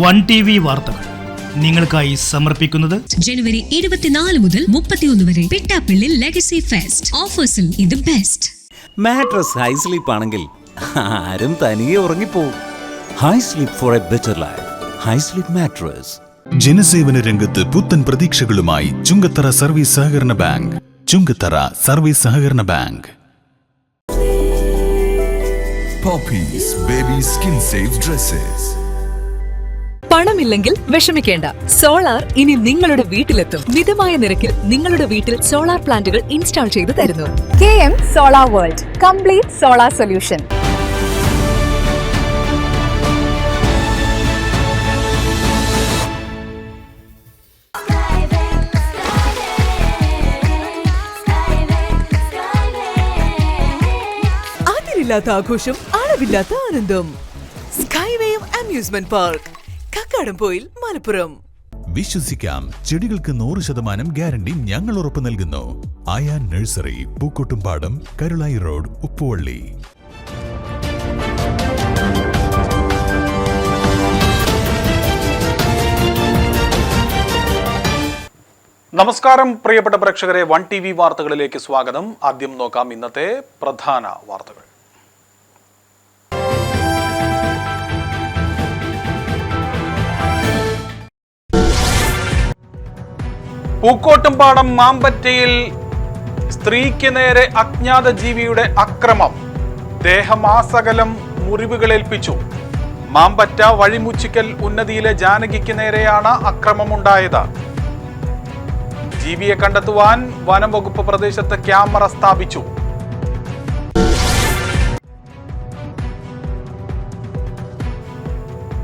One T V വാർത്തകൾ നിങ്ങൾക്കായി സമർപ്പിക്കുന്നത് ജനുവരി ഇരുപത്തിനാല് മുതൽ മുപ്പത്തിയൊന്ന് വരെ പിട്ടാപ്പിള്ളി ലെഗസി ഫെസ്റ്റ് ഓഫേഴ്സിൽ ഇത് ബെസ്റ്റ് മാട്രസ് ഹൈ സ്ലീപ്പ് ആണെങ്കിൽ ആരും തനിയെ ഉറങ്ങിപ്പോവും. Hi sleep for a better life hi sleep mattress ജനസേവന രംഗത്ത് പുത്തൻ പ്രതീക്ഷകളുമായി ചുങ്കത്തറ സർവീസ് സഹകരണ ബാങ്ക്. ചുങ്കത്തറ സർവീസ് സഹകരണ bank. Poppies Baby Skin Safe Dresses. പണമില്ലെങ്കിൽ വിഷമിക്കേണ്ട. സോളാർ ഇനി നിങ്ങളുടെ വീട്ടിലെത്തും. മിതമായ നിരക്കിൽ നിങ്ങളുടെ വീട്ടിൽ സോളാർ പ്ലാന്റുകൾ ഇൻസ്റ്റാൾ ചെയ്തു തരുന്നു. K M solar world. Complete solar solution. ആഘോഷം അളവില്ലാത്ത ആനന്ദം. സ്കൈവേയും അമ്യൂസ്മെന്റ് പാർക്ക് കക്കാടംപോയിൽ മലപ്പുറം. വിശ്വസിക്കാം ചെടികൾക്ക് നൂറ് ശതമാനം ഗ്യാരണ്ടി ഞങ്ങൾ ഉറപ്പു നൽകുന്നു. Aaya nursery Pookkottumpadam Karulai road Uppuvalli. നമസ്കാരം പ്രിയപ്പെട്ട പ്രേക്ഷകരെ വൺ ടി വി വാർത്തകളിലേക്ക് സ്വാഗതം. ആദ്യം നോക്കാം ഇന്നത്തെ പ്രധാന വാർത്തകൾ. പൂക്കോട്ടുംപാടം മാമ്പറ്റയിൽ സ്ത്രീക്ക് നേരെ അജ്ഞാത ജീവിയുടെ അക്രമം. ദേഹമാസകലം മുറിവുകളേൽപ്പിച്ചു. മാമ്പറ്റ വഴിമുച്ചിക്കൽ ഉന്നതിയിലെ ജാനകിക്ക് നേരെയാണ് അക്രമമുണ്ടായത്. ജീവിയെ കണ്ടെത്തുവാൻ വനം വകുപ്പ് പ്രദേശത്ത് ക്യാമറ സ്ഥാപിച്ചു.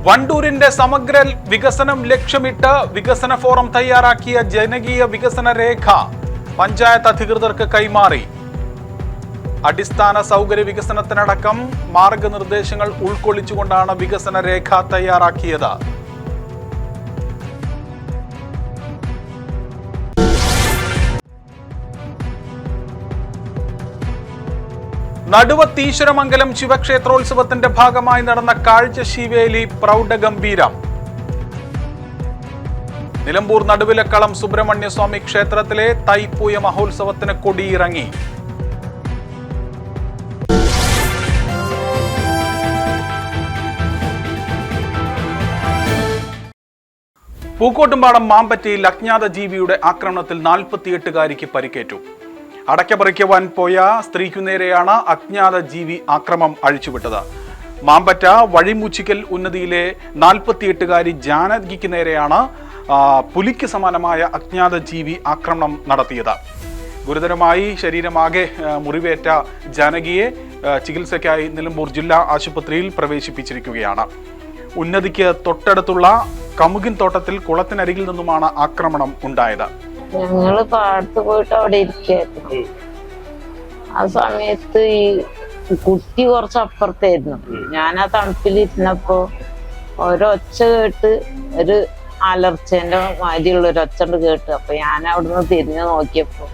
വണ്ടൂരിന്റെ സമഗ്ര വികസനം ലക്ഷ്യമിട്ട് വികസന ഫോറം തയ്യാറാക്കിയ ജനകീയ വികസന രേഖ പഞ്ചായത്ത് അധികൃതർക്ക് കൈമാറി. അടിസ്ഥാന സൗകര്യ വികസനത്തിനടക്കം മാർഗനിർദ്ദേശങ്ങൾ ഉൾക്കൊള്ളിച്ചുകൊണ്ടാണ് വികസന രേഖ തയ്യാറാക്കിയത്. നടുവത്തീശ്വരമംഗലം ശിവക്ഷേത്രോത്സവത്തിന്റെ ഭാഗമായി നടന്ന കാഴ്ച ശിവേലി പ്രൗഢഗംഭീരം. നിലമ്പൂർ നടുവിലക്കളം സുബ്രഹ്മണ്യസ്വാമി ക്ഷേത്രത്തിലെ തൈപ്പൂയ മഹോത്സവത്തിന് കൊടിയിറങ്ങി. പൂക്കോട്ടുംപാടം മാമ്പറ്റയിൽ അജ്ഞാത ജീവിയുടെ ആക്രമണത്തിൽ നാൽപ്പത്തിയെട്ടുകാരിക്ക് പരിക്കേറ്റു. അടയ്ക്കപറിക്കുവാൻ പോയ സ്ത്രീക്കു നേരെയാണ് അജ്ഞാത ജീവി ആക്രമം അഴിച്ചുവിട്ടത്. മാമ്പറ്റ വഴിമുച്ചിക്കൽ ഉന്നതിയിലെ നാൽപ്പത്തിയെട്ടുകാരി ജാനകിക്ക് നേരെയാണ് പുലിക്ക് സമാനമായ അജ്ഞാത ജീവി ആക്രമണം നടത്തിയത്. ഗുരുതരമായി ശരീരമാകെ മുറിവേറ്റ ജാനകിയെ ചികിത്സയ്ക്കായി നിലമ്പൂർ ജില്ലാ ആശുപത്രിയിൽ പ്രവേശിപ്പിച്ചിരിക്കുകയാണ്. ഉന്നതിക്ക് തൊട്ടടുത്തുള്ള കമുകിൻ തോട്ടത്തിൽ കുളത്തിനരികിൽ നിന്നുമാണ് ആക്രമണം ഉണ്ടായത്. ഞങ്ങൾ പാടത്ത് പോയിട്ട് അവിടെ ഇരിക്കായിരുന്നു. ആ സമയത്ത് ഈ കുട്ടി കുറച്ച് അപ്പുറത്തായിരുന്നു ഞാൻ ആ തണുപ്പിലിരുന്നപ്പോ ഒരൊച്ച കേട്ട് ഒരു അലർച്ചേന്റെ മാതിരിയുള്ള ഒരു ഒച്ചണ്ട് കേട്ട്. അപ്പൊ ഞാൻ അവിടുന്ന് തിരിഞ്ഞു നോക്കിയപ്പോ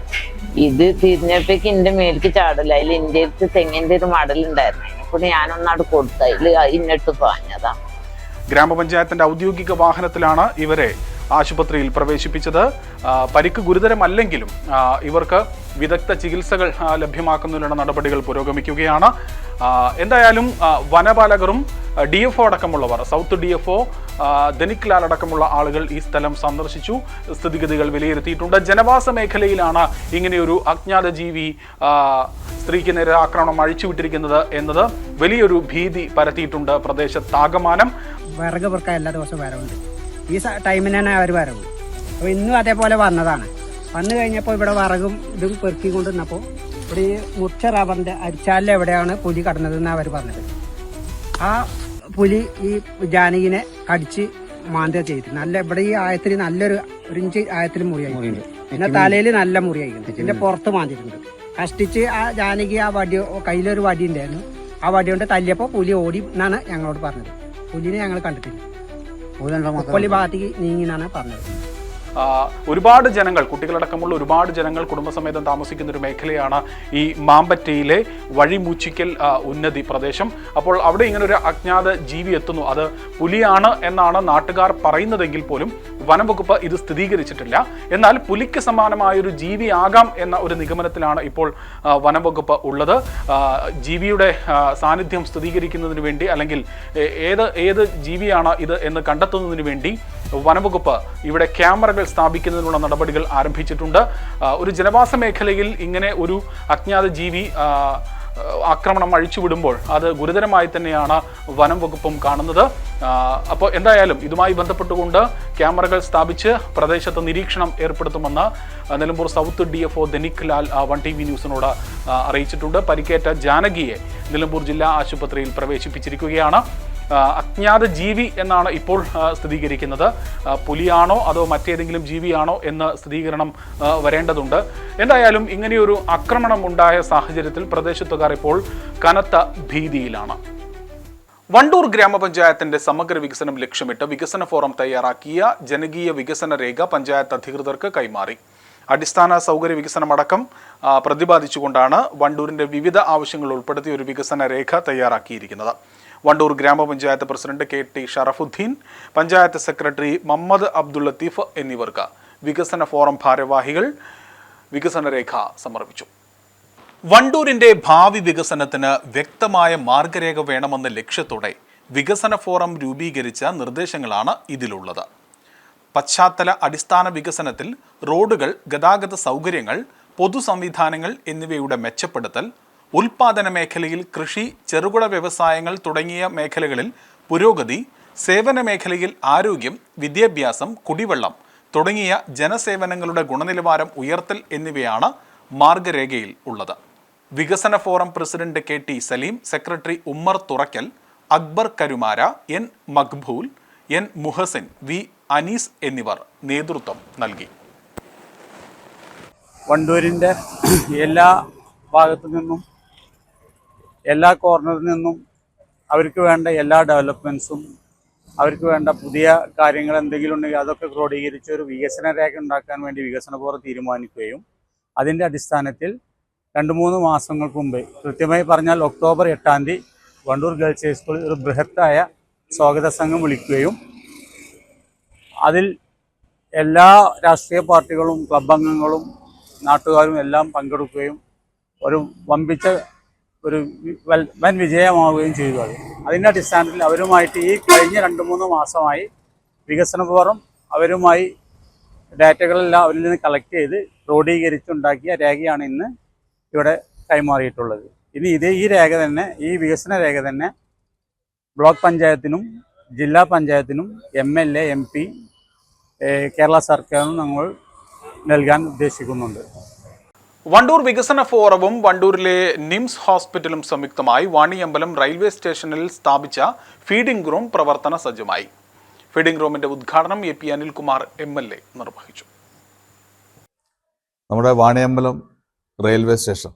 ഇത് തിരിഞ്ഞപ്പോഴേക്ക് എന്റെ മേലേക്ക് ചാടില്ല. അതിൽ എന്റെ അടുത്ത് തെങ്ങിന്റെ ഒരു മടലുണ്ടായിരുന്നു. ഞാനൊന്ന് അവിടെ കൊടുത്തു അതിൽ ഇന്നിട്ട് പാഞ്ഞതാ. ഗ്രാമപഞ്ചായത്തിന്റെ ഔദ്യോഗിക വാഹനത്തിലാണ് ഇവരെ ആശുപത്രിയിൽ പ്രവേശിപ്പിച്ചത്. പരിക്ക് ഗുരുതരമല്ലെങ്കിലും ഇവർക്ക് വിദഗ്ധ ചികിത്സകൾ ലഭ്യമാക്കുന്നതിനുള്ള നടപടികൾ പുരോഗമിക്കുകയാണ്. എന്തായാലും വനപാലകറും ഡി എഫ് ഒ അടക്കമുള്ളവർ south D F O Dhanik Lal അടക്കമുള്ള ആളുകൾ ഈ സ്ഥലം സന്ദർശിച്ചു. സ്ഥിതിഗതികൾ വിലയിരുത്തിയിട്ടുണ്ട്. ജനവാസ മേഖലയിലാണ് ഇങ്ങനെയൊരു അജ്ഞാത ജീവി സ്ത്രീക്ക് നേരെ ആക്രമണം അഴിച്ചുവിട്ടിരിക്കുന്നത് എന്നത് വലിയൊരു ഭീതി പരത്തിയിട്ടുണ്ട്. പ്രദേശത്താകമാനം. വിറക് എല്ലാ ദിവസവും വരവുണ്ട്. ഈ സ- ടൈമിന് തന്നെ അവർ വരവ്. അപ്പോൾ ഇന്നും അതേപോലെ വന്നതാണ്. വന്നു കഴിഞ്ഞപ്പോൾ ഇവിടെ വിറകും ഇതും പെറുക്കി കൊണ്ടുവന്നപ്പോൾ ഇവിടെ ഈ മുറിച്ച റബ്ബറിന്റെ അരിച്ചാലിൽ എവിടെയാണ് പുലി കടന്നതെന്ന് അവർ പറഞ്ഞത്. ആ പുലി ഈ ജാനകിനെ കടിച്ച് മാന്ത ചെയ്തു. നല്ല ഇവിടെ ഈ ആയത്തിൽ നല്ലൊരു ഒരു ഇഞ്ച് ആയത്തിൽ മുറിയായി പിന്നെ തലയിൽ നല്ല മുറിയായിട്ടുണ്ട് പിന്നെ പുറത്ത് മാന്തിയിട്ടുണ്ട്. കഷ്ടിച്ച് ആ ജാനകി ആ വടി കയ്യിലൊരു വടി ഉണ്ടായിരുന്നു. ആ വടി കൊണ്ട് തല്ലിയപ്പോൾ പുലി ഓടി എന്നാണ് ഞങ്ങളോട് പറഞ്ഞത്. പുലിനെ ഞങ്ങൾ കണ്ടിട്ടില്ല. ഉപ്പള്ളി ഭാഗത്തേക്ക് നീങ്ങി എന്നാണ് പറഞ്ഞത്. ആ, ഒരുപാട് ജനങ്ങൾ കുട്ടികളടക്കമുള്ള ഒരുപാട് ജനങ്ങൾ കുടുംബസമേതം താമസിക്കുന്ന ഒരു മേഖലയാണ് ഈ മാമ്പറ്റയിലെ വഴിമൂച്ചിക്കൽ ഉന്നതി പ്രദേശം. അപ്പോൾ അവിടെ ഇങ്ങനെ ഒരു അജ്ഞാത ജീവി എത്തുന്നു. അത് പുലിയാണ് എന്നാണ് നാട്ടുകാർ പറയുന്നതെങ്കിൽ പോലും വനംവകുപ്പ് ഇത് സ്ഥിരീകരിച്ചിട്ടില്ല. എന്നാൽ പുലിക്ക് സമാനമായ ഒരു ജീവിയാകാം എന്ന ഒരു നിഗമനത്തിലാണ് ഇപ്പോൾ വനംവകുപ്പ് ഉള്ളത്. ജീവിയുടെ സാന്നിധ്യം സ്ഥിരീകരിക്കുന്നതിന് വേണ്ടി അല്ലെങ്കിൽ ഏത് ഏത് ജീവിയാണ് ഇത് എന്ന് കണ്ടെത്തുന്നതിന് വേണ്ടി വനംവകുപ്പ് ഇവിടെ ക്യാമറകൾ സ്ഥാപിക്കുന്നതിനുള്ള നടപടികൾ ആരംഭിച്ചിട്ടുണ്ട്. ഒരു ജനവാസ മേഖലയിൽ ഇങ്ങനെ ഒരു അജ്ഞാത ജീവി ആക്രമണം അഴിച്ചുവിടുമ്പോൾ അത് ഗുരുതരമായി തന്നെയാണ് വനം വകുപ്പും കാണുന്നത്. അപ്പോൾ എന്തായാലും ഇതുമായി ബന്ധപ്പെട്ടുകൊണ്ട് ക്യാമറകൾ സ്ഥാപിച്ച് പ്രദേശത്ത് നിരീക്ഷണം ഏർപ്പെടുത്തുമെന്ന് Nilambur south D F O Dhanik Lal one T V ന്യൂസിനോട് അറിയിച്ചിട്ടുണ്ട്. പരിക്കേറ്റ ജാനകിയെ നിലമ്പൂർ ജില്ലാ ആശുപത്രിയിൽ പ്രവേശിപ്പിച്ചിരിക്കുകയാണ്. അജ്ഞാത ജീവി എന്നാണ് ഇപ്പോൾ സ്ഥിരീകരിക്കുന്നത്. പുലിയാണോ അതോ മറ്റേതെങ്കിലും ജീവിയാണോ എന്ന് സ്ഥിരീകരണം വരേണ്ടതുണ്ട്. എന്തായാലും ഇങ്ങനെയൊരു ആക്രമണം ഉണ്ടായ സാഹചര്യത്തിൽ പ്രദേശത്തുകാർ ഇപ്പോൾ കനത്ത ഭീതിയിലാണ്. വണ്ടൂർ ഗ്രാമപഞ്ചായത്തിന്റെ സമഗ്ര വികസനം ലക്ഷ്യമിട്ട് വികസന ഫോറം തയ്യാറാക്കിയ ജനകീയ വികസന രേഖ പഞ്ചായത്ത് അധികൃതർക്ക് കൈമാറി. അടിസ്ഥാന സൗകര്യ വികസനമടക്കം പ്രതിപാദിച്ചുകൊണ്ടാണ് വണ്ടൂരിന്റെ വിവിധ ആവശ്യങ്ങൾ ഉൾപ്പെടുത്തി ഒരു വികസന രേഖ തയ്യാറാക്കിയിരിക്കുന്നത്. വണ്ടൂർ ഗ്രാമപഞ്ചായത്ത് president K T Sharafuddin panchayat secretary Muhammad Abdul Latheef എന്നിവർക്ക് വികസന ഫോറം ഭാരവാഹികൾ വികസന രേഖ സമർപ്പിച്ചു. വണ്ടൂരിന്റെ ഭാവി വികസനത്തിന് വ്യക്തമായ മാർഗരേഖ വേണമെന്ന ലക്ഷ്യത്തോടെ വികസന ഫോറം രൂപീകരിച്ച നിർദ്ദേശങ്ങളാണ് ഇതിലുള്ളത്. പശ്ചാത്തല അടിസ്ഥാന വികസനത്തിൽ റോഡുകൾ ഗതാഗത സൗകര്യങ്ങൾ പൊതു സംവിധാനങ്ങൾ എന്നിവയുടെ മെച്ചപ്പെടുത്തൽ ഉൽപാദന മേഖലയിൽ കൃഷി ചെറുകിട വ്യവസായങ്ങൾ തുടങ്ങിയ മേഖലകളിൽ പുരോഗതി സേവന മേഖലയിൽ ആരോഗ്യം വിദ്യാഭ്യാസം കുടിവെള്ളം തുടങ്ങിയ ജനസേവനങ്ങളുടെ ഗുണനിലവാരം ഉയർത്തൽ എന്നിവയാണ് മാർഗരേഖയിൽ ഉള്ളത്. വികസന forum president K T Saleem secretary Ummer Thurakkal Akbar Karumara N Maqbool N Muhsin V Anees എന്നിവർ നേതൃത്വം നൽകി. വണ്ടൂരിന്റെ എല്ലാ ഭാഗത്തു നിന്നും എല്ലാ കോർണറിൽ നിന്നും അവർക്ക് വേണ്ട എല്ലാ ഡെവലപ്മെൻസും അവർക്ക് വേണ്ട പുതിയ കാര്യങ്ങൾ എന്തെങ്കിലും ഉണ്ടെങ്കിൽ അതൊക്കെ ക്രോഡീകരിച്ച് ഒരു വികസന രേഖ ഉണ്ടാക്കാൻ വേണ്ടി വികസന ബോർഡ് തീരുമാനിക്കുകയും അതിന്റെ അടിസ്ഥാനത്തിൽ രണ്ട് മൂന്ന് മാസങ്ങൾക്ക് മുമ്പ് കൃത്യമായി പറഞ്ഞാൽ ഒക്ടോബർ എട്ടാം തീയതി വണ്ടൂർ ഗേൾസ് ഹൈസ്കൂളിൽ ഒരു ബൃഹത്തായ സ്വാഗത സംഘം വിളിക്കുകയും അതിൽ എല്ലാ രാഷ്ട്രീയ പാർട്ടികളും ക്ലബ് അംഗങ്ങളും നാട്ടുകാരും എല്ലാം പങ്കെടുക്കുകയും ഒരു വമ്പിച്ച ഒരു വൻ വിജയമാവുകയും ചെയ്തു അത്. അതിന്റെ അടിസ്ഥാനത്തിൽ അവരുമായിട്ട് ഈ കഴിഞ്ഞ രണ്ട് മൂന്ന് മാസമായി വികസന ഫോറം അവരുമായി ഡാറ്റകളെല്ലാം അവരിൽ നിന്ന് കളക്ട് ചെയ്ത് ക്രോഡീകരിച്ചുണ്ടാക്കിയ രേഖയാണ് ഇന്ന് ഇവിടെ കൈമാറിയിട്ടുള്ളത്. ഇനി ഇതേ ഈ രേഖ തന്നെ ഈ വികസന രേഖ തന്നെ ബ്ലോക്ക് പഞ്ചായത്തിനും ജില്ലാ പഞ്ചായത്തിനും M L A M P Kerala സർക്കാരിനും നമ്മൾ നൽകാൻ ഉദ്ദേശിക്കുന്നുണ്ട്. വണ്ടൂർ വികസന ഫോറവും വണ്ടൂരിലെ നിംസ് ഹോസ്പിറ്റലും സംയുക്തമായി വാണിയമ്പലം റെയിൽവേ സ്റ്റേഷനിൽ സ്ഥാപിച്ച ഫീഡിംഗ് റൂം പ്രവർത്തന സജ്ജമായി. ഫീഡിംഗ് റൂമിന്റെ ഉദ്ഘാടനം A P Anilkumar M L A നിർവഹിച്ചു. നമ്മുടെ വാണിയമ്പലം റെയിൽവേ സ്റ്റേഷൻ.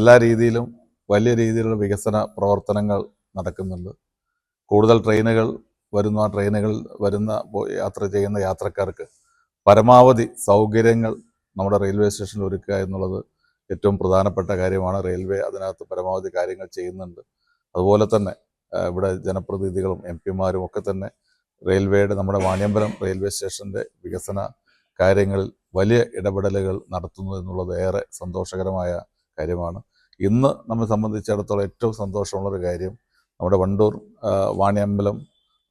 എല്ലാ രീതിയിലും വലിയ രീതിയിലുള്ള വികസന പ്രവർത്തനങ്ങൾ നടക്കുന്നുണ്ട്. കൂടുതൽ ട്രെയിനുകൾ വരുന്ന. ട്രെയിനുകൾ വരുന്ന യാത്ര ചെയ്യുന്ന യാത്രക്കാർക്ക് പരമാവധി സൗകര്യങ്ങൾ നമ്മുടെ റെയിൽവേ സ്റ്റേഷനിൽ ഒരുക്കുക എന്നുള്ളത് ഏറ്റവും പ്രധാനപ്പെട്ട കാര്യമാണ്. റെയിൽവേ അതിനകത്ത് പരമാവധി കാര്യങ്ങൾ ചെയ്യുന്നുണ്ട്. അതുപോലെ തന്നെ ഇവിടെ ജനപ്രതിനിധികളും എം പിമാരും ഒക്കെ തന്നെ റെയിൽവേയുടെ നമ്മുടെ വാണിയമ്പലം റെയിൽവേ സ്റ്റേഷന്റെ വികസന കാര്യങ്ങളിൽ വലിയ ഇടപെടലുകൾ നടത്തുന്നു എന്നുള്ളത് ഏറെ സന്തോഷകരമായ കാര്യമാണ്. ഇന്ന് നമ്മെ സംബന്ധിച്ചിടത്തോളം ഏറ്റവും സന്തോഷമുള്ളൊരു കാര്യം നമ്മുടെ വണ്ടൂർ വാണിയമ്പലം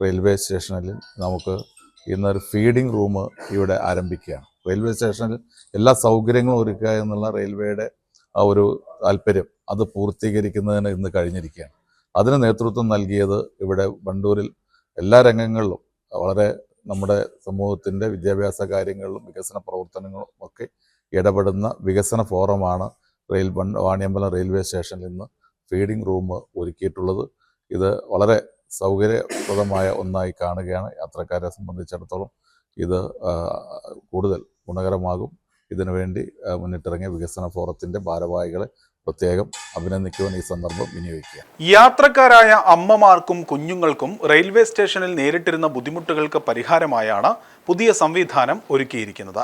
റെയിൽവേ സ്റ്റേഷനിൽ നമുക്ക് ഇന്നൊരു ഫീഡിംഗ് റൂം ഇവിടെ ആരംഭിക്കുകയാണ്. റെയിൽവേ സ്റ്റേഷനിൽ എല്ലാ സൗകര്യങ്ങളും ഒരുക്കുക എന്നുള്ള റെയിൽവേയുടെ ആ ഒരു താല്പര്യം അത് പൂർത്തീകരിക്കുന്നതിന് ഇന്ന് കഴിഞ്ഞിരിക്കുകയാണ്. അതിന് നേതൃത്വം നൽകിയത് ഇവിടെ വണ്ടൂരിൽ എല്ലാ രംഗങ്ങളിലും വളരെ നമ്മുടെ സമൂഹത്തിന്റെ വിദ്യാഭ്യാസ കാര്യങ്ങളിലും വികസന പ്രവർത്തനങ്ങളും ഒക്കെ ഇടപെടുന്ന വികസന ഫോറമാണ് റെയിൽ വാണിയമ്പലം റെയിൽവേ സ്റ്റേഷനിൽ നിന്ന് ഫീഡിംഗ് റൂം ഒരുക്കിയിട്ടുള്ളത്. ഇത് വളരെ സൗകര്യപ്രദമായ ഒന്നായി കാണുകയാണ് യാത്രക്കാരെ സംബന്ധിച്ചിടത്തോളം. ഇത് കൂടുതൽ ഗുണകരമാകും. ഇതിനുവേണ്ടി വേണ്ടി മുന്നിട്ടിറങ്ങിയ വികസന ഫോറത്തിന്റെ ഭാരവാഹികളെ പ്രത്യേകം അഭിനന്ദിക്കുവാൻ ഈ സന്ദർഭം വിനിയോഗിക്കുക യാത്രക്കാരായ അമ്മമാർക്കും കുഞ്ഞുങ്ങൾക്കും റെയിൽവേ സ്റ്റേഷനിൽ നേരിട്ടിരുന്ന ബുദ്ധിമുട്ടുകൾക്ക് പരിഹാരമായാണ് പുതിയ സംവിധാനം ഒരുക്കിയിരിക്കുന്നത്.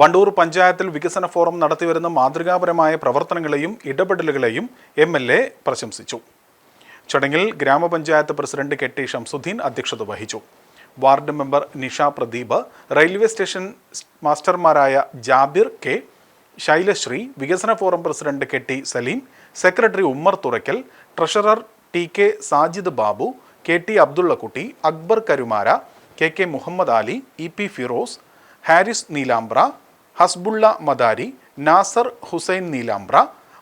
വണ്ടൂർ പഞ്ചായത്തിൽ വികസന ഫോറം നടത്തിവരുന്ന മാതൃകാപരമായ പ്രവർത്തനങ്ങളെയും ഇടപെടലുകളെയും എം എൽ എ പ്രശംസിച്ചു. ചടങ്ങിൽ ഗ്രാമപഞ്ചായത്ത് പ്രസിഡന്റ് കെ ടി ഷംസുദ്ദീൻ അധ്യക്ഷത വഹിച്ചു. Ward member Nisha Pradeep railway station മാസ്റ്റർമാരായ Jabir K Shailasree വികസന forum president K T Saleem secretary Ummer Thuraykkal treasurer T K Sajid Babu K T Abdullakutty Akbar Karumara K K Muhammad Ali E P Firoz Haris Neelambra Hasbulla Madari Nasar Hussain Neelambra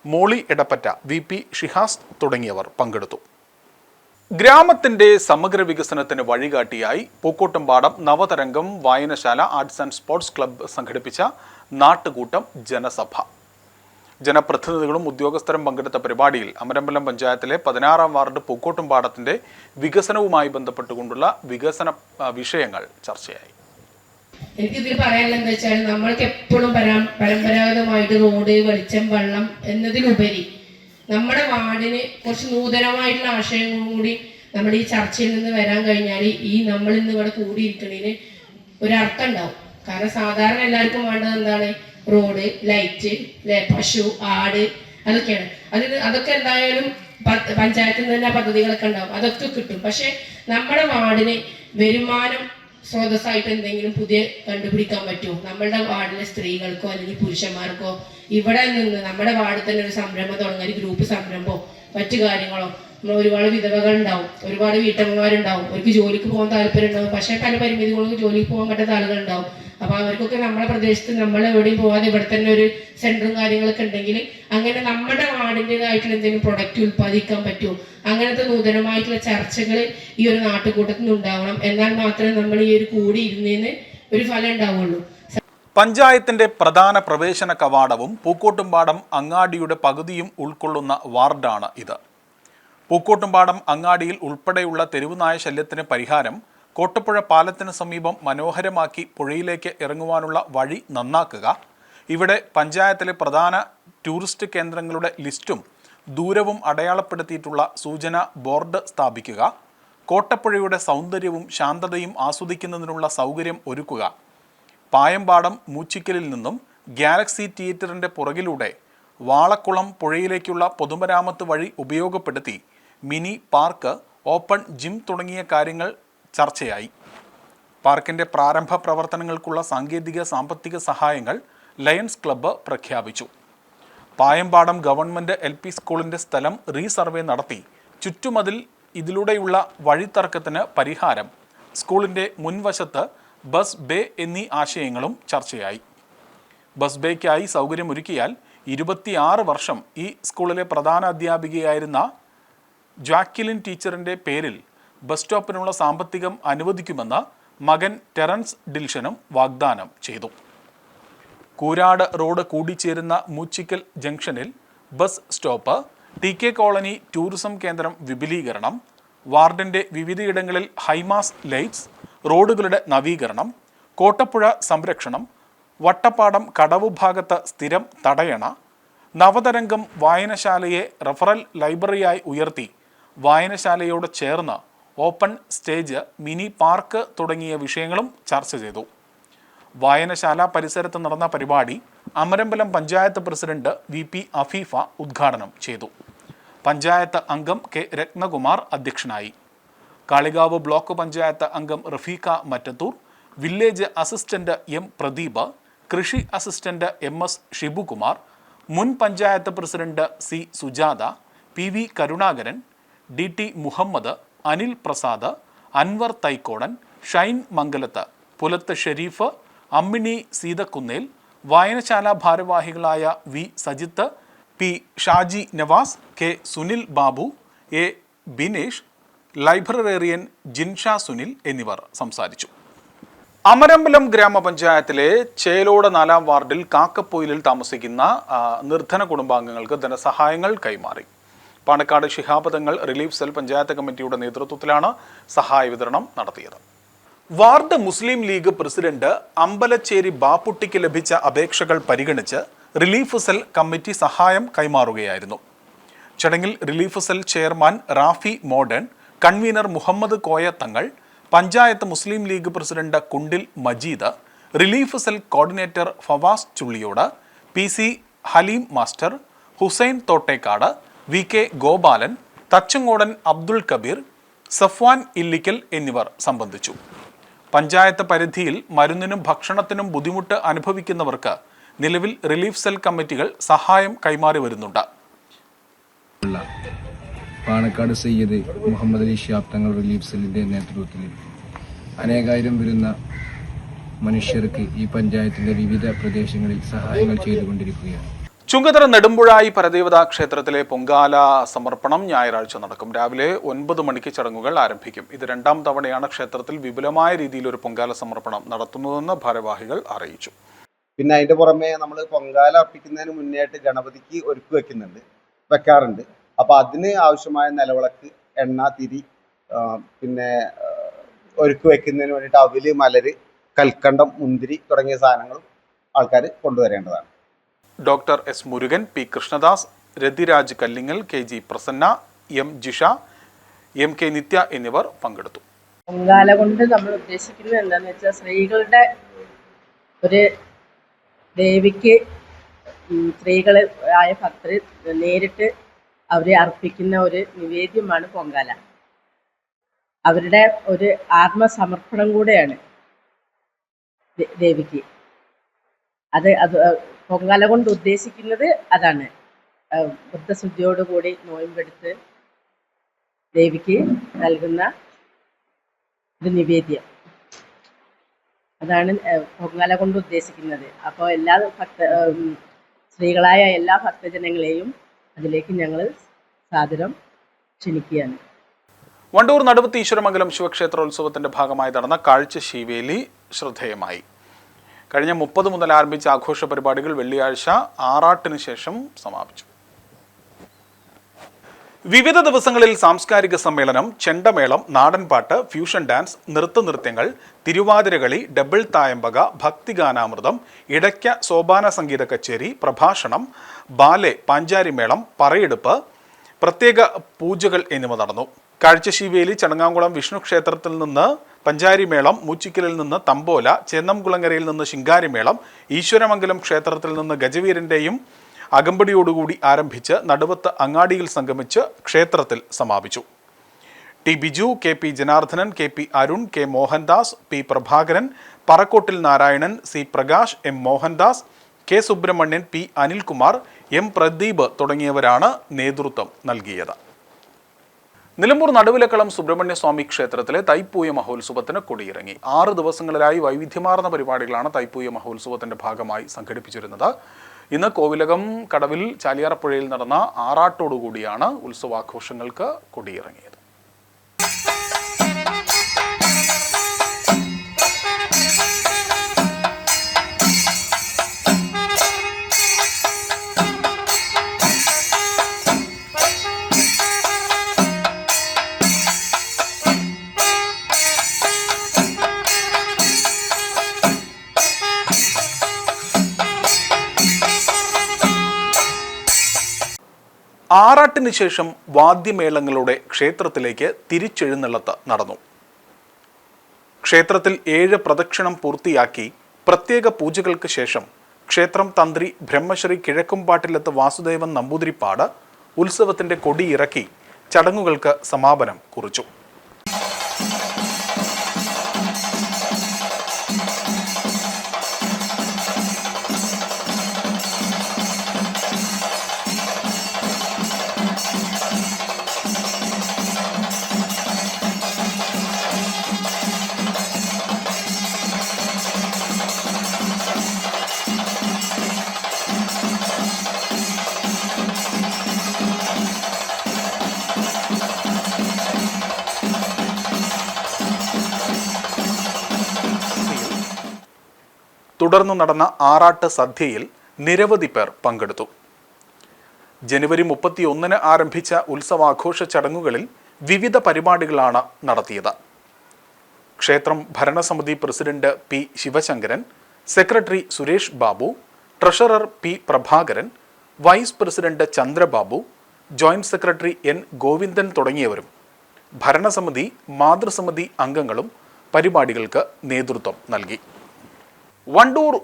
Molly Edappatta V P Shihas തുടങ്ങിയവർ പങ്കെടുത്തു. ഗ്രാമത്തിന്റെ സമഗ്ര വികസനത്തിന് വഴികാട്ടിയായി പൂക്കോട്ടുംപാടം നവതരംഗം വായനശാല arts and sports club സംഘടിപ്പിച്ച നാട്ടുകൂട്ടം ജനസഭ. ജനപ്രതിനിധികളും ഉദ്യോഗസ്ഥരും പങ്കെടുത്ത പരിപാടിയിൽ അമരമ്പലം പഞ്ചായത്തിലെ പതിനാറാം വാർഡ് പൂക്കോട്ടുംപാടത്തിന്റെ വികസനവുമായി ബന്ധപ്പെട്ടുകൊണ്ടുള്ള വികസന വിഷയങ്ങൾ ചർച്ചയായി. എനിക്കിതിൽ പറയാനുള്ളത് വെച്ചാൽ നമ്മൾക്ക് എപ്പോഴും പരമ്പരാഗതമായിട്ട് റോഡ് വെളിച്ചം വെള്ളം എന്നതിലുപരി നമ്മുടെ വാർഡിന് കുറച്ച് നൂതനമായിട്ടുള്ള ആശയങ്ങളും കൂടി നമ്മുടെ ഈ ചർച്ചയിൽ നിന്ന് വരാൻ കഴിഞ്ഞാൽ ഈ നമ്മൾ ഇന്ന് ഇവിടെ കൂടിയിരിക്കുന്നതിന് ഒരർത്ഥം ഉണ്ടാവും. കാരണം സാധാരണ എല്ലാവർക്കും വേണ്ടത് എന്താണ്? റോഡ് ലൈറ്റ് പശു ആട് അതൊക്കെയാണ്. അതിന് അതൊക്കെ എന്തായാലും പഞ്ചായത്തിൽ നിന്ന് തന്നെ പദ്ധതികളൊക്കെ ഉണ്ടാവും. അതൊക്കെ കിട്ടും. പക്ഷെ നമ്മുടെ വാർഡിന് വരുമാനം സ്രോതസ്സായിട്ട് എന്തെങ്കിലും പുതിയ കണ്ടുപിടിക്കാൻ പറ്റുമോ നമ്മളുടെ വാർഡിലെ സ്ത്രീകൾക്കോ അല്ലെങ്കിൽ പുരുഷന്മാർക്കോ ഇവിടെ നിന്ന് നമ്മുടെ വാർഡിൽ തന്നെ ഒരു സംരംഭം തുടങ്ങാൻ ഒരു ഗ്രൂപ്പ് സംരംഭമോ മറ്റു കാര്യങ്ങളോ നമ്മൾ ഒരുപാട് വിധവകൾ ഉണ്ടാവും. ഒരുപാട് വീട്ടമ്മമാരുണ്ടാവും. അവർക്ക് ജോലിക്ക് പോകാൻ താല്പര്യം ഉണ്ടാവും. പക്ഷേ പല പരിമിതികളും ജോലിക്ക് പോകാൻ പറ്റാത്ത ആളുകൾ ഉണ്ടാവും. അപ്പൊ അവർക്കൊക്കെ നമ്മുടെ പ്രദേശത്ത് നമ്മൾ എവിടെയും പോവാതെ ഇവിടെ തന്നെ ഒരു സെന്ററും കാര്യങ്ങളൊക്കെ ഉണ്ടെങ്കിൽ അങ്ങനെ നമ്മുടെ വാർഡിന്റെതായിട്ടുള്ള എന്തെങ്കിലും പ്രൊഡക്റ്റ് ഉൽപ്പാദിക്കാൻ പറ്റുമോ അങ്ങനത്തെ നൂതനമായിട്ടുള്ള ചർച്ചകൾ ഈ ഒരു നാട്ടുകൂട്ടത്തിൽ ഉണ്ടാവണം. എന്നാൽ മാത്രമേ നമ്മൾ ഈ ഒരു കൂടി ഇരുന്നതിന് ഒരു ഫലം ഉണ്ടാവുള്ളൂ. പഞ്ചായത്തിന്റെ പ്രധാന പ്രവേശന കവാടവും പൂക്കോട്ടുംപാടം അങ്ങാടിയുടെ പകുതിയും ഉൾക്കൊള്ളുന്ന വാർഡാണ് ഇത്. പൂക്കോട്ടുംപാടം അങ്ങാടിയിൽ ഉൾപ്പെടെയുള്ള തെരുവുനായ ശല്യത്തിന് പരിഹാരം കോട്ടപ്പുഴ പാലത്തിന് സമീപം മനോഹരമാക്കി പുഴയിലേക്ക് ഇറങ്ങുവാനുള്ള വഴി നന്നാക്കുക. ഇവിടെ പഞ്ചായത്തിലെ പ്രധാന ടൂറിസ്റ്റ് കേന്ദ്രങ്ങളുടെ ലിസ്റ്റും ദൂരവും അടയാളപ്പെടുത്തിയിട്ടുള്ള സൂചന ബോർഡ് സ്ഥാപിക്കുക. കോട്ടപ്പുഴയുടെ സൗന്ദര്യവും ശാന്തതയും ആസ്വദിക്കുന്നതിനുള്ള സൗകര്യം ഒരുക്കുക. പായമ്പാടം മൂച്ചിക്കലിൽ നിന്നും ഗാലക്സി തിയേറ്ററിന്റെ പുറകിലൂടെ വാളക്കുളം പുഴയിലേക്കുള്ള പൊതുമരാമത്ത് വഴി ഉപയോഗപ്പെടുത്തി മിനി പാർക്ക് ഓപ്പൺ ജിം തുടങ്ങിയ കാര്യങ്ങൾ ചർച്ചയായി. പാർക്കിന്റെ പ്രാരംഭ പ്രവർത്തനങ്ങൾക്കുള്ള സാങ്കേതിക സാമ്പത്തിക സഹായങ്ങൾ ലയൺസ് ക്ലബ്ബ് പ്രഖ്യാപിച്ചു. പായമ്പാടം ഗവൺമെന്റ് എൽ പി സ്കൂളിന്റെ സ്ഥലം റീസർവേ നടത്തി. ചുറ്റുമതിൽ ഇതിലൂടെയുള്ള വഴിത്തർക്കത്തിന് പരിഹാരം. സ്കൂളിന്റെ മുൻവശത്ത് ബസ് ബേ എന്നീ ആശയങ്ങളും ചർച്ചയായി. ബസ് ബേക്കായി സൗകര്യമൊരുക്കിയാൽ ഇരുപത്തിയാറ് വർഷം ഈ സ്കൂളിലെ പ്രധാന അധ്യാപികയായിരുന്ന ജാക്കിലിൻ ടീച്ചറിന്റെ പേരിൽ ബസ് സ്റ്റോപ്പിനുള്ള സാമ്പത്തികം അനുവദിക്കുമെന്ന് മകൻ ടെറൻസ് ഡിൽഷനും വാഗ്ദാനം ചെയ്തു. കൂരാട് റോഡ് കൂടിച്ചേരുന്ന മൂച്ചിക്കൽ ജംഗ്ഷനിൽ bus stop T K colony tourism കേന്ദ്രം വിപുലീകരണം വാർഡിന്റെ വിവിധയിടങ്ങളിൽ ഹൈമാസ് ലൈറ്റ്സ് റോഡുകളുടെ നവീകരണം കോട്ടപ്പുഴ സംരക്ഷണം വട്ടപ്പാടം കടവ് ഭാഗത്ത് സ്ഥിരം തടയണ നവതരംഗം വായനശാലയെ റഫറൽ ലൈബ്രറിയായി ഉയർത്തി വായനശാലയോട് ചേർന്ന് ഓപ്പൺ സ്റ്റേജ് മിനി പാർക്ക് തുടങ്ങിയ വിഷയങ്ങളും ചർച്ച ചെയ്തു. വായനശാല പരിസരത്ത് നടന്ന പരിപാടി Amarambalam panchayat president V P Afeefa ഉദ്ഘാടനം ചെയ്തു. പഞ്ചായത്ത് അംഗം കെ രത്നകുമാർ അധ്യക്ഷനായി. കാളികാവ് ബ്ലോക്ക് പഞ്ചായത്ത് അംഗം Rafeeqa Mattathur village assistant M Pradeep കൃഷി അസിസ്റ്റന്റ് എം എസ് ഷിബുകുമാർ മുൻ panchayat president C Sujatha P V Karunakaran D T Muhammad Anil Prasad Anwar Thaikodan Shine Mangalath Pulath Sherif Ammini Seethakunnel വായനശാല ഭാരവാഹികളായ V Sajith P Shaji Navas K Sunil Babu A Binesh librarian Jinsha Sunil എന്നിവർ സംസാരിച്ചു. അമരമ്പലം ഗ്രാമപഞ്ചായത്തിലെ ചേലോട് നാലാം വാർഡിൽ കാക്കപ്പൊയിലിൽ താമസിക്കുന്ന നിർധന കുടുംബാംഗങ്ങൾക്ക് ധനസഹായങ്ങൾ കൈമാറി. പാണക്കാട് ശിഹാബദങ്ങൾ റിലീഫ് സെൽ പഞ്ചായത്ത് കമ്മിറ്റിയുടെ നേതൃത്വത്തിലാണ് സഹായ വിതരണം നടത്തിയത്. വാർഡ് മുസ്ലിം ലീഗ് പ്രസിഡന്റ് അമ്പലച്ചേരി ബാപ്പുട്ടിക്ക് ലഭിച്ച അപേക്ഷകൾ പരിഗണിച്ച് റിലീഫ് സെൽ കമ്മിറ്റി സഹായം കൈമാറുകയായിരുന്നു. ചടങ്ങിൽ relief cell chairman Rafi modern convener Muhammad Koya Thangal panchayat Muslim League president Kundil Majeed relief cell coordinator Favas Chulliyode P C Haleem master Hussain Thottekkad V K Gopalan Thachangodan Abdul Kabeer Safwan Illikkal എന്നിവർ സംബന്ധിച്ചു. പഞ്ചായത്ത് പരിധിയിൽ മരുന്നിനും ഭക്ഷണത്തിനും ബുദ്ധിമുട്ട് അനുഭവിക്കുന്നവർക്ക് നിലവിൽ relief cell കമ്മിറ്റികൾ സഹായം കൈമാറി വരുന്നുണ്ട്. പാണക്കാട് സയ്യദ് മുഹമ്മദ് അലി ഷിയാബ് തങ്ങൾ റിലീഫ് സെല്ലിന്റെ നേതൃത്വത്തിൽ അനേകായിരം വരുന്ന മനുഷ്യർക്ക് ഈ പഞ്ചായത്തിന്റെ വിവിധ പ്രദേശങ്ങളിൽ സഹായങ്ങൾ ചെയ്തുകൊണ്ടിരിക്കുകയാണ്. ചുങ്കത്തറ നെടുമ്പുഴായി പരദേവതാ ക്ഷേത്രത്തിലെ പൊങ്കാല സമർപ്പണം ഞായറാഴ്ച നടക്കും. രാവിലെ ഒൻപത് മണിക്ക് ചടങ്ങുകൾ ആരംഭിക്കും. ഇത് രണ്ടാം തവണയാണ് ക്ഷേത്രത്തിൽ വിപുലമായ രീതിയിൽ ഒരു പൊങ്കാല സമർപ്പണം നടത്തുന്നതെന്ന് ഭാരവാഹികൾ അറിയിച്ചു. പിന്നെ അതിന്റെ പുറമെ നമ്മൾ പൊങ്കാല അർപ്പിക്കുന്നതിന് മുന്നേയായിട്ട് ഗണപതിക്ക് ഒരുക്കി വെക്കുന്നുണ്ട് വെക്കാറുണ്ട്. അപ്പോൾ അതിന് ആവശ്യമായ നിലവിളക്ക് എണ്ണ തിരി പിന്നെ ഒരുക്കി വെക്കുന്നതിന് വേണ്ടിയിട്ട് അവിൽ മലര് കൽക്കണ്ടം മുന്തിരി തുടങ്ങിയ സാധനങ്ങളും ആൾക്കാർ കൊണ്ടുവരേണ്ടതാണ്. Doctor S Murugan P Krishnadas Rathiraj Kallingal K G Prasanna M Jisha M K Nithya എന്നിവർ പങ്കെടുത്തു. പൊങ്കാല കൊണ്ട് നമ്മൾ ഉദ്ദേശിക്കുന്നത് എന്താണെന്ന് വെച്ചാൽ സ്ത്രീകളുടെ ഒരു ദേവിക്ക് സ്ത്രീകൾ ആയ ഭക്തർ നേരിട്ട് അവരെ അർപ്പിക്കുന്ന ഒരു നിവേദ്യമാണ് പൊങ്കാല. അവരുടെ ഒരു ആത്മസമർപ്പണം കൂടെയാണ് ദേവിക്ക്. അത് അത് പൊങ്കാല കൊണ്ട് ഉദ്ദേശിക്കുന്നത് അതാണ്. വൃദ്ധശുദ്ധിയോടുകൂടി നോയമ്പെടുത്ത് ദേവിക്ക് നൽകുന്ന ഒരു നിവേദ്യം. അതാണ് പൊങ്കാല കൊണ്ട് ഉദ്ദേശിക്കുന്നത്. അപ്പോൾ എല്ലാ ഭക്ത സ്ത്രീകളായ എല്ലാ ഭക്തജനങ്ങളെയും അതിലേക്ക് ഞങ്ങൾ സാദരം ക്ഷണിക്കുകയാണ്. വണ്ടൂർ നടുവത്ത് ഈശ്വരമംഗലം ശിവക്ഷേത്രോത്സവത്തിന്റെ ഭാഗമായി നടന്ന കാഴ്ച ശീവേലി ശ്രദ്ധേയമായി. കഴിഞ്ഞ മുപ്പത് മുതൽ ആരംഭിച്ച ആഘോഷ പരിപാടികൾ വെള്ളിയാഴ്ച ആറാട്ടിന് ശേഷം സമാപിച്ചു. വിവിധ ദിവസങ്ങളിൽ സാംസ്കാരിക സമ്മേളനം ചെണ്ടമേളം നാടൻപാട്ട് ഫ്യൂഷൻ ഡാൻസ് നൃത്തനൃത്യങ്ങൾ തിരുവാതിരകളി ഡബിൾ തായമ്പക ഭക്തിഗാനാമൃതം ഇടയ്ക്ക സോപാന സംഗീത കച്ചേരി പ്രഭാഷണം ബാലെ പാഞ്ചാരിമേളം പറയെടുപ്പ് പ്രത്യേക പൂജകൾ എന്നിവ നടന്നു. കാഴ്ചശീവേലി ചടങ്ങാംകുളം വിഷ്ണു ക്ഷേത്രത്തിൽ നിന്ന് പഞ്ചാരിമേളം മൂച്ചിക്കലിൽ നിന്ന് തമ്പോല ചേന്നംകുളങ്ങരയിൽ നിന്ന് ശിങ്കാരിമേളം ഈശ്വരമംഗലം ക്ഷേത്രത്തിൽ നിന്ന് ഗജവീരന്റെയും അകമ്പടിയോടുകൂടി ആരംഭിച്ച് നടുവത്ത് അങ്ങാടിയിൽ സംഗമിച്ച് ക്ഷേത്രത്തിൽ സമാപിച്ചു. T Biju K P Janardhanan K P Arun K Mohandas P Prabhakaran Parakkottil Narayanan C Prakash M Mohandas K Subramanian P Anilkumar M Pradeep തുടങ്ങിയവരാണ് നേതൃത്വം നൽകിയത്. നിലമ്പൂർ നടുവിലക്കളം സുബ്രഹ്മണ്യസ്വാമി ക്ഷേത്രത്തിലെ തൈപ്പൂയ മഹോത്സവത്തിന് കൊടിയിറങ്ങി. ആറ് ദിവസങ്ങളിലായി വൈവിധ്യമാർന്ന പരിപാടികളാണ് തൈപ്പൂയ മഹോത്സവത്തിന്റെ ഭാഗമായി സംഘടിപ്പിച്ചിരുന്നത്. ഇന്ന് കോവിലകം കടവിൽ ചാലിയാറപ്പുഴയിൽ നടന്ന ആറാട്ടോടുകൂടിയാണ് ഉത്സവാഘോഷങ്ങൾക്ക് കൊടിയിറങ്ങിയത്. ആറാട്ടിന് ശേഷം വാദ്യമേളങ്ങളുടെ ക്ഷേത്രത്തിലേക്ക് തിരിച്ചെഴുന്നള്ളത്ത് നടന്നു. ക്ഷേത്രത്തിൽ ഏഴ് പ്രദക്ഷിണം പൂർത്തിയാക്കി പ്രത്യേക പൂജകൾക്ക് ശേഷം ക്ഷേത്രം തന്ത്രി ബ്രഹ്മശ്രീ കിഴക്കുംപാട്ടിലത്ത് വാസുദേവൻ നമ്പൂതിരിപ്പാട് ഉത്സവത്തിന്റെ കൊടിയിറക്കി ചടങ്ങുകൾക്ക് സമാപനം കുറിച്ചു. തുടർന്ന് നടന്ന ആറാട്ട് സദ്യയിൽ നിരവധി പേർ പങ്കെടുത്തു. ജനുവരി മുപ്പത്തിയൊന്നിന് ആരംഭിച്ച ഉത്സവാഘോഷ ചടങ്ങുകളിൽ വിവിധ പരിപാടികളാണ് നടത്തിയത്. ക്ഷേത്രം ഭരണസമിതി president P Sivasankaran secretary Suresh Babu treasurer P Prabhakaran vice president Chandrababu joint secretary N Govindan തുടങ്ങിയവരും ഭരണസമിതി മാതൃസമിതി അംഗങ്ങളും പരിപാടികൾക്ക് നേതൃത്വം നൽകി. Wandoor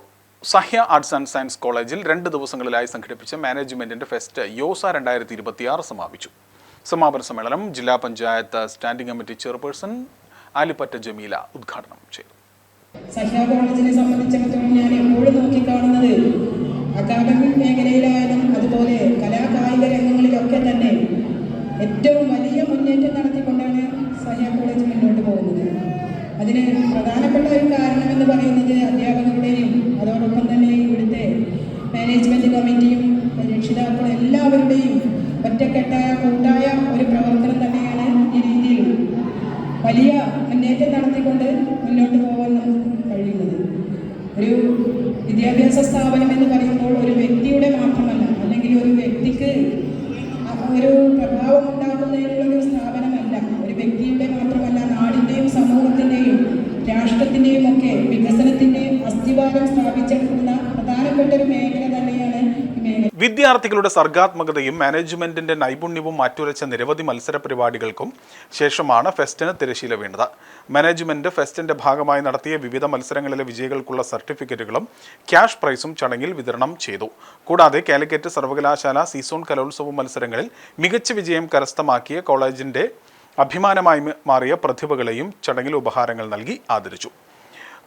Sahya arts and science കോളേജിൽ രണ്ട് ദിവസങ്ങളിലായി സംഘടിപ്പിച്ച മാനേജ്മെന്റിന്റെ ഫെസ്റ്റ് യോസ രണ്ടായിരത്തി ഇരുപത്തിയാറ് സമാപിച്ചു. സമാപന സമ്മേളനം ജില്ലാ panchayat standing committee chairperson Alippatta Jameela ഉദ്ഘാടനം ചെയ്തു. സഹ്യ കോളേജിനെ സംബന്ധിച്ചിടത്തോളം ഞാൻ എപ്പോഴും നോക്കിക്കാണുന്നത് അക്കാദമിക് മേഖലയിലായാലും അതുപോലെ കലാകായിക രംഗങ്ങളിലൊക്കെ തന്നെ ഏറ്റവും വലിയ മുന്നേറ്റം നടത്തിക്കൊണ്ടാണ് സഹ്യ കോളേജ് മുന്നോട്ട് പോകുന്നത്. അതിന് പ്രധാനപ്പെട്ട ഒരു കാരണം എന്ന് പറയുന്നത് അധ്യാപകരുടെയും അതോടൊപ്പം തന്നെ ഇവിടുത്തെ മാനേജ്മെന്റ് കമ്മിറ്റിയും രക്ഷിതാക്കളും എല്ലാവരുടെയും ഒറ്റക്കെട്ടായ കൂട്ടായ ഒരു പ്രവർത്തനം തന്നെയാണ് ഈ രീതിയിൽ വലിയ മുന്നേറ്റം നടത്തിക്കൊണ്ട് മുന്നോട്ട് പോകാൻ നമുക്ക് കഴിയുന്നത്. ഒരു വിദ്യാഭ്യാസ സ്ഥാപനം എന്ന് പറയുമ്പോൾ ഒരു വ്യക്തിയുടെ മാത്രമല്ല അല്ലെങ്കിൽ ഒരു വ്യക്തിക്ക് ഒരു പ്രഭാവം ഉണ്ടാക്കുന്നതിനുള്ള രാഷ്ട്രത്തിന്റെയും ഒക്കെ വികസനത്തിന്റെയും അസ്ഥിവാരം സ്ഥാപിച്ചെടുക്കുന്ന പ്രധാനപ്പെട്ട ഒരു മേഖല തന്നെയാണ് വിദ്യാർത്ഥികളുടെ സർഗാത്മകതയും മാനേജ്മെന്റിന്റെ നൈപുണ്യവും മാറ്റുരച്ച നിരവധി മത്സര പരിപാടികൾക്കും ശേഷമാണ് ഫെസ്റ്റിന് തിരശീല വീണത്. മാനേജ്മെന്റ് ഫെസ്റ്റിന്റെ ഭാഗമായി നടത്തിയ വിവിധ മത്സരങ്ങളിലെ വിജയികൾക്കുള്ള സർട്ടിഫിക്കറ്റുകളും ക്യാഷ് പ്രൈസും ചടങ്ങിൽ വിതരണം ചെയ്തു. കൂടാതെ കാലിക്കറ്റ് സർവകലാശാല സീസോൺ കലോത്സവ മത്സരങ്ങളിൽ മികച്ച വിജയം കരസ്ഥമാക്കിയ കോളേജിന്റെ അഭിമാനമായി മാറിയ പ്രതിഭകളെയും ചടങ്ങിൽ ഉപഹാരങ്ങൾ നൽകി ആദരിച്ചു.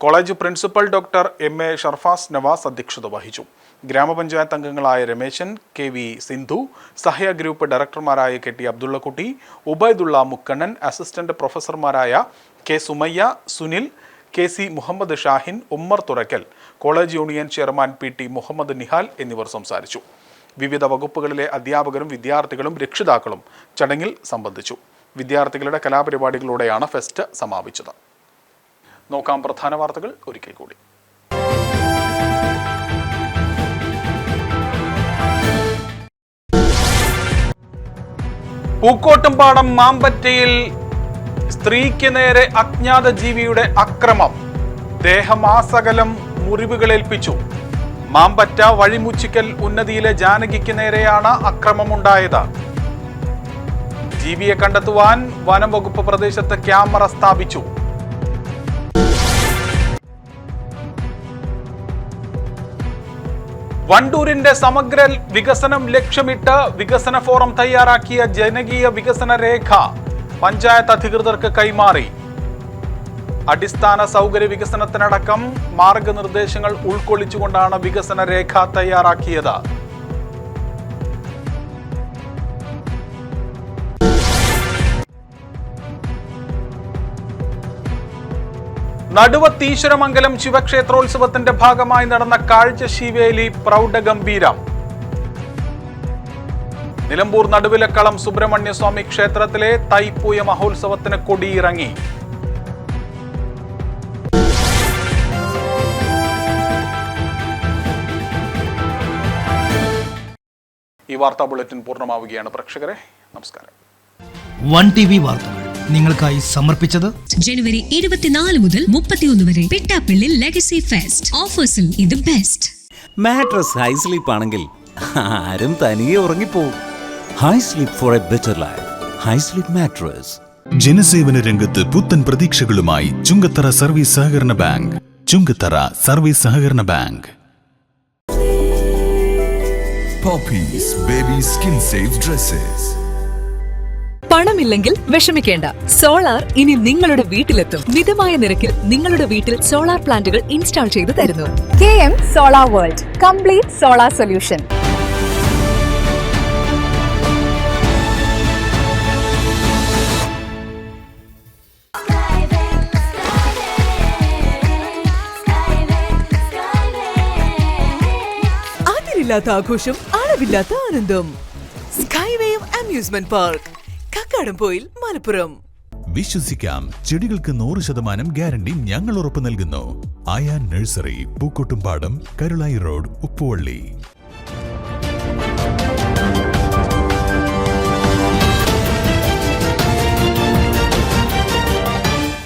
College principal doctor M A Sharfas Navas അധ്യക്ഷത വഹിച്ചു. ഗ്രാമപഞ്ചായത്ത് അംഗങ്ങളായ Rameshan K V Sindhu Sahaya group ഡയറക്ടർമാരായ K T Abdullakutty Ubaidulla Mukkannan assistant പ്രൊഫസർമാരായ K Sumayya Sunil K C Muhammed Shahin Ummer Thurakkal college union chairman P T Muhammed Nihal എന്നിവർ സംസാരിച്ചു. വിവിധ വകുപ്പുകളിലെ അധ്യാപകരും വിദ്യാർത്ഥികളും രക്ഷിതാക്കളും ചടങ്ങിൽ സംബന്ധിച്ചു. വിദ്യാർത്ഥികളുടെ കലാപരിപാടികളോടെയാണ് ഫെസ്റ്റ് സമാപിച്ചത്. നോക്കാം. പ്രധാന വാർത്തകൾ ഒരിക്കൽ കൂടി. പൂക്കോട്ടുംപാടം മാമ്പറ്റയിൽ സ്ത്രീക്ക് നേരെ അജ്ഞാത ജീവിയുടെ അക്രമം. ദേഹമാസകലം മുറിവുകളേൽപ്പിച്ചു. മാമ്പറ്റ വഴിമുച്ചിക്കൽ ഉന്നതിയിലെ ജാനകിക്ക് നേരെയാണ് അക്രമമുണ്ടായത്. ജീവിയെ കണ്ടെത്തുവാൻ വനം വകുപ്പ് പ്രദേശത്ത് ക്യാമറ സ്ഥാപിച്ചു. വണ്ടൂരിന്റെ സമഗ്ര വികസനം ലക്ഷ്യമിട്ട് വികസന ഫോറം തയ്യാറാക്കിയ ജനകീയ വികസന രേഖ പഞ്ചായത്ത് അധികൃതർക്ക് കൈമാറി. അടിസ്ഥാന സൗകര്യ വികസനത്തിനടക്കം മാർഗനിർദ്ദേശങ്ങൾ ഉൾക്കൊള്ളിച്ചുകൊണ്ടാണ് വികസന രേഖ തയ്യാറാക്കിയത്. നടുവത്തീശ്വരമംഗലം ശിവക്ഷേത്രോത്സവത്തിന്റെ ഭാഗമായി നടന്ന കാഴ്ച ശിവേലി പ്രൗഢഗംഭീരം. നിലമ്പൂർ നടുവിലക്കളം സുബ്രഹ്മണ്യസ്വാമി ക്ഷേത്രത്തിലെ തൈപ്പൂയ മഹോത്സവത്തിന് കൊടിയിറങ്ങി. ഈ വാർത്താ ബുള്ളറ്റിൻ പൂർണമാവുകയാണ്. പ്രേക്ഷകരെ നമസ്കാരം. വൺ ടി വി വാർത്തകൾ. നിങ്ങൾക്കായി സമർപ്പിച്ചത് ജനുവരി ഇരുപത്തിനാല് മുതൽ മുപ്പത്തിയൊന്ന് വരെ പിട്ടാപ്പിള്ളി ലെഗസി ഫെസ്റ്റ് ഓഫേഴ്സിൽ ഇത് ബെസ്റ്റ് മാട്രസ് ഹൈ സ്ലീപ്പ് ആണെങ്കിൽ ആരും തനിയെ ഉറങ്ങിപ്പോവും. Hi Sleep for a better life Hi Sleep mattress ജനസേവന രംഗത്ത് പുത്തൻ പ്രതീക്ഷകളുമായി ചുങ്കത്തറ സർവീസ് സഹകരണ ബാങ്ക്. ചുങ്കത്തറ സർവീസ് സഹകരണ bank. Poppees baby skin safe Dresses. പണമില്ലെങ്കിൽ വിഷമിക്കേണ്ട. സോളാർ ഇനി നിങ്ങളുടെ വീട്ടിലെത്തും. മിതമായ നിരക്കിൽ നിങ്ങളുടെ വീട്ടിൽ സോളാർ പ്ലാന്റുകൾ ഇൻസ്റ്റാൾ ചെയ്തു തരുന്നു. K M solar world. Complete solar solution. അതിരില്ലാത്ത ആഘോഷം അളവില്ലാത്ത ആനന്ദം. Skywave amusement park Kakkadampoyil Malappuram. വിശ്വസിക്കാം ചെടികൾക്ക് നൂറ് ശതമാനം ഗ്യാരണ്ടി ഞങ്ങൾ ഉറപ്പു നൽകുന്നു. Aaya nursery Pookkottumpadam Karulai road Uppuvally.